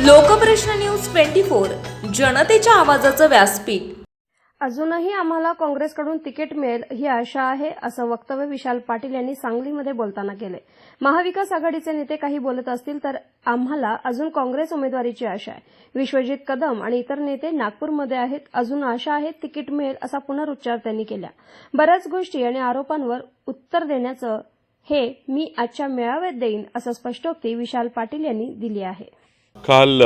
Lokprashna news twenty four जनतेच्या आवाजाचं व्यासपीठ. अजूनही आम्हाला काँग्रेसकडून तिकीट मिळेल ही आशा आहे असं वक्तव्य विशाल पाटील यांनी सांगलीमध्ये बोलताना केले. महाविकास आघाडीचे नेते काही बोलत असतील तर आम्हाला अजून काँग्रेस उमेदवारीची आशा आहे. विश्वजित कदम आणि इतर नेते नागपूरमध्ये आहेत अजून आशा आहे तिकीट मिळेल असा पुनरुच्चार त्यांनी केला. बऱ्याच गोष्टी आणि आरोपांवर उत्तर देण्याचं हे मी आजच्या मेळाव्यात देईन असं स्पष्टोक्ती विशाल पाटील यांनी दिली आहे. काल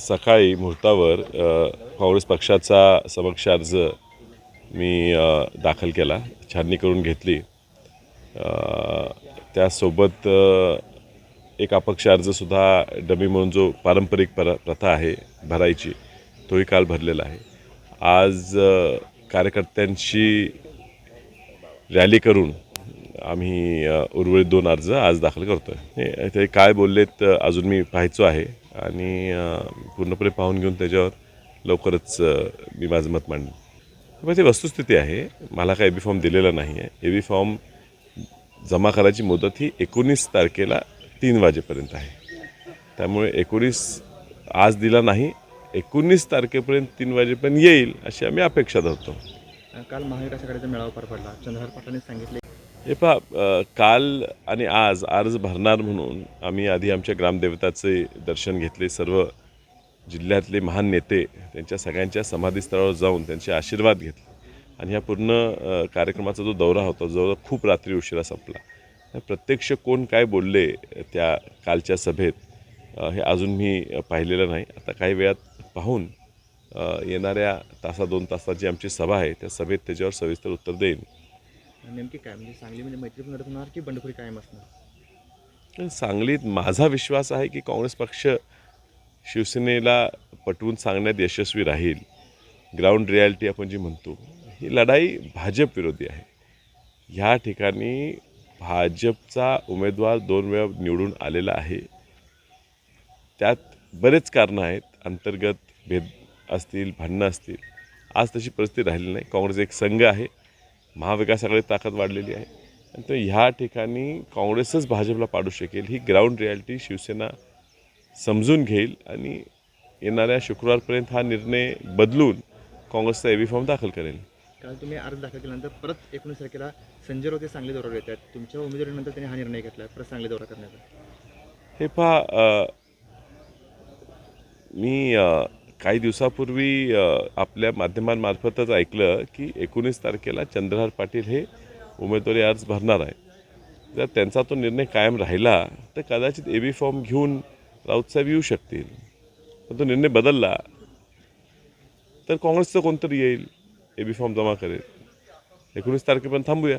सकाळी मुहूर्तावर काँग्रेस पक्षाचा समक्ष अर्ज मी दाखल केला छाननी करून घेतली. त्यासोबत एक अपक्ष अर्जसुद्धा डमी म्हणून जो पारंपरिक पर प्रथा आहे भरायची तोही काल भरलेला आहे. आज कार्यकर्त्यांशी रॅली करून आम्ही उर्वरित दोन अर्ज आज दाखल करतो आहे ते काय बोललेत अजून मी पाहायचो आहे. आणि पूर्णपणे पाहून घेऊन त्याच्यावर लवकरच मी माझं मत मांडेन. मग ती वस्तुस्थिती आहे मला काय ए बी फॉर्म दिलेला नाही आहे ए बी फॉर्म जमा करायची मुदत ही एकोणीस तारखेला तीन वाजेपर्यंत आहे. त्यामुळे एकोणीस आज दिला नाही एकोणीस तारखेपर्यंत तीन वाजेपर्यंत येईल अशी आम्ही अपेक्षा धरतो. काल महाविकास आघाडीचा मेळावा पार पडला. चंद्रहार पाटलांनी सांगितले हे पहा काल आणि आज अर्ज भरणार म्हणून आम्ही आधी आमच्या ग्रामदेवताचे दर्शन घेतले सर्व जिल्ह्यातले महान नेते त्यांच्या सगळ्यांच्या समाधीस्थळावर जाऊन त्यांचे आशीर्वाद घेतले. आणि ह्या पूर्ण कार्यक्रमाचा जो दौरा होता जो खूप रात्री उशिरा संपला. प्रत्यक्ष कोण काय बोलले त्या कालच्या सभेत हे अजून मी पाहिलेलं नाही. आता काही वेळात पाहून येणाऱ्या तासा दोन तासाची आमची सभा आहे. त्या सभेत त्याच्यावर सविस्तर उत्तर देईन. नेमकी काय? म्हणजे सांगलीमध्ये मैत्रीपूर्ण लढत होणार की बंडखोरी कायम असणार? पण सांगलीत माझा विश्वास आहे की काँग्रेस पक्ष शिवसेनेला पटवून सांगण्यात यशस्वी राहील. ग्राउंड रियालिटी आपण जी म्हणतो ही लढाई भाजप विरोधी आहे. ह्या ठिकाणी भाजपचा उमेदवार दोन वेळा निवडून आलेला आहे. त्यात बरेच कारणं आहेत. अंतर्गत भेद असतील भांडणं असतील. आज तशी परिस्थिती राहिली नाही. काँग्रेस एक संघ आहे. महाविकास आघाडी ताकद वाढलेली आहे. आणि तो ह्या ठिकाणी काँग्रेसच भाजपला पाडू शकेल ही ग्राउंड रियालिटी शिवसेना समजून घेईल आणि येणाऱ्या शुक्रवारपर्यंत हा निर्णय बदलून काँग्रेसचा एबी फॉर्म दाखल करेल. काल तुम्ही अर्ज दाखल केल्यानंतर परत एकोणीस तारखेला संजय राऊत हे सांगली दौऱ्यावर येत आहेत. तुमच्या उमेदवारीनंतर त्यांनी हा निर्णय घेतला परत सांगली दौरा करण्याचा. हे पहा मी काही दिवसापूर्वी आपल्या माध्यमांमार्फतच ऐकलं की एकोणीस तारखेला चंद्रहार पाटील हे उमेदवारी अर्ज भरणार आहे जर त्यांचा तो निर्णय कायम राहिला तर कदाचित ए बी फॉर्म घेऊन राऊतसाहेब येऊ शकतील. पण तो निर्णय बदलला तर काँग्रेसचं कोणतरी येईल ए बी फॉर्म जमा करेल. एकोणीस तारखेपर्यंत थांबूया.